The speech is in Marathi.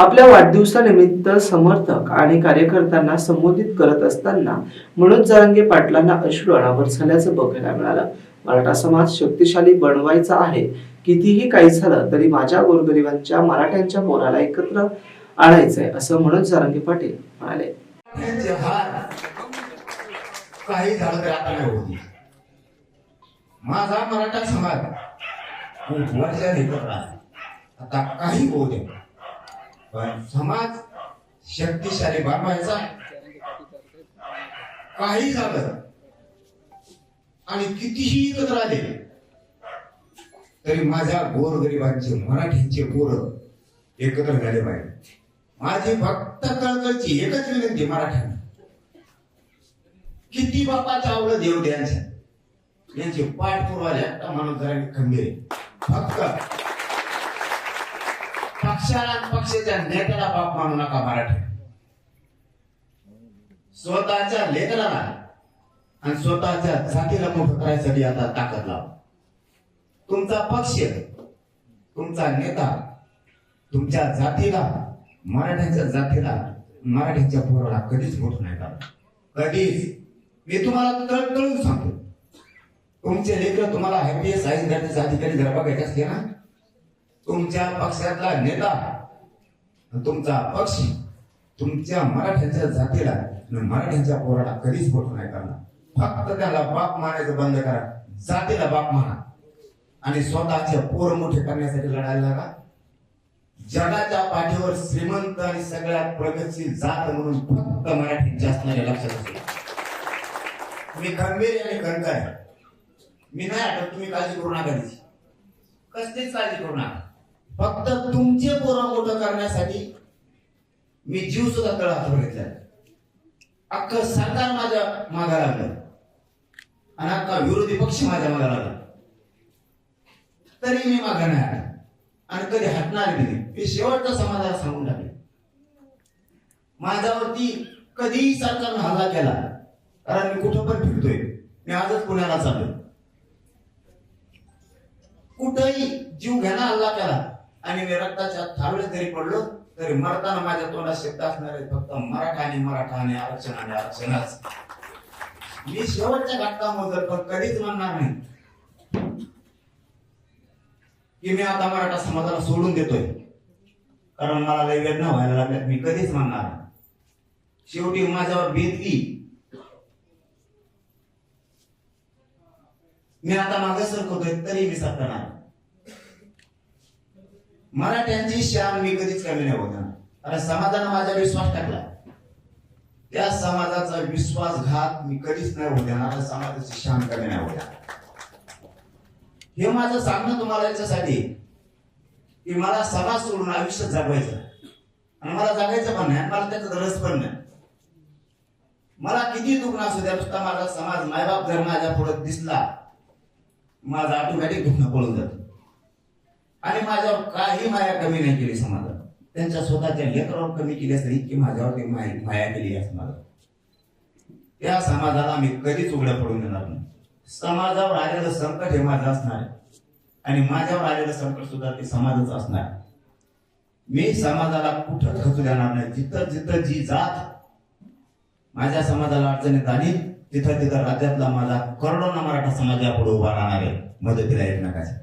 आपल्या वाढदिवसानिमित्त समर्थक आणि कार्यकर्त्यांना संबोधित करत असताना मनोज जरांगे पाटलांना अश्रू अनावर झाल्याचं बघायला मिळालं. मराठा समाज शक्तिशाली बनवायचा आहे. कितीही काही झालं तरी माझ्या गोरगरिबांच्या मराठ्यांच्या मोराला एकत्र आणायचंय असं मनोज जरांगे पाटील म्हणाले. काही झालं माझा मराठा समाज वर्षाने आता काही होऊ समाज शक्तिशाली बनवायचा. काही झालं आणि कितीही एकत्र आले तरी माझ्या गोरगरिबांचे मराठीचे पोरं एकत्र झाले पाहिजे. माझी फक्त कळकळची एकच विनंती मराठ्यांना. किती बापा चावलं देव द्यांच्या यांचे पाठ पुरवाले माणूस जरा खंबीर फक्त पक्षाला पक्षाच्या नेत्याला बाप मानू नका मराठी. स्वतःच्या लेकराला आणि स्वतःच्या जातीला मोठं करायसाठी आता ताकद लावा. तुमचा पक्ष तुमचा नेता तुमच्या जातीला मराठ्यांच्या जातीला मराठ्यांच्या पोराला कधीच मोठ नाही का कधीच. मी तुम्हाला तळतळून सांगतो. तुमचे लेकर तुम्हाला हॅपी सायन्स द्यायचे अधिकारी जर बघायचे असते ना तुमच्या पक्षातला नेता तुमचा पक्ष तुमच्या मराठ्यांच्या जातीला मराठ्यांच्या पोराला कधीच मोठं नाही करणार. फक्त त्याला बाप मारायचं बंद करा. जातीला बाप मारा आणि स्वतःचे पोर मोठे करण्यासाठी लढायला लागा. जगाच्या पाठीवर श्रीमंत आणि सगळ्यात प्रगतशील जात म्हणून फक्त मराठी जास्त लक्षात असेल मी खंबीर आणि खणकर आहे. मी नाही आठवत तुम्ही काळजी करू नका कसलीच काळजी करू नका. फक्त तुमचे पोरं मोठं करण्यासाठी मी जीव सुद्धा तळ हातवर घेतला. अख्ख सरकार माझ्या मागा लागलं. आणि अख्खा विरोधी पक्ष माझ्या मागा लागला. तरी मी मागा नाही हटत. आणि कधी हटणार नाही. मी शेवटचा समाधान सांगून टाकले. माझ्यावरती कधीही सरकारनं हल्ला केला कारण मी कुठं पण फिरतोय. मी आजच पुण्याला चाललोय. कुठंही जीव घेणं हल्ला केला आणि मी रक्ताच्या थावले जरी पडलो तरी मरताना माझ्या तोंडात शब्द असणार आहे फक्त मराठा आणि मराठा आणि आरक्षण आणि आरक्षणच. मी शेवटच्या घटकामध्ये पण कधीच म्हणणार नाही. की मी आता मराठा समाजाला सोडून देतोय. कारण मला लय वेदना व्हायला लागल्यात. मी कधीच म्हणणार शेवटी माझ्यावर बेतली मी आता मागे सरकवतोय तरी मी सरकणार. मराठ्यांची शान मी कधीच कमी नाही होत. कारण समाजानं माझ्यावर विश्वास टाकला. त्या समाजाचा विश्वासघात मी कधीच नाही होत्या देणार समाजाची शान कमी नाही होत्या हे माझं सांगणं तुम्हाला याच्यासाठी की मला समाज सोडून आयुष्य जगवायचं आणि मला जगायचं पण नाही मला त्याचा रस पण नाही. मला किती दुखणं असू द्या नुसता माझा समाज मायबाप जर माझ्या पुढे दिसला माझा ऑटोमॅटिक दुखणं पळून जातो. आणि माझ्यावर काही माया कमी नाही केली समाजात. त्यांच्या स्वतःच्या लेकरावर कमी केली असली की माझ्यावर ते माया केली आहे समाजात. त्या समाजाला मी कधीच उघड्या पडून देणार नाही. समाजावर आलेलं संकट हे माझं असणार आहे. आणि माझ्यावर आलेलं संकट सुद्धा ते समाजच असणार आहे. मी समाजाला कुठं खचू देणार नाही? जिथं जिथं जी जात माझ्या समाजाला अडचणीत आली तिथं तिथं राज्यातला माझा करोडोना मराठा समाज यापुढे उभा राहणार आहे. मदतीला एकमेकाच्या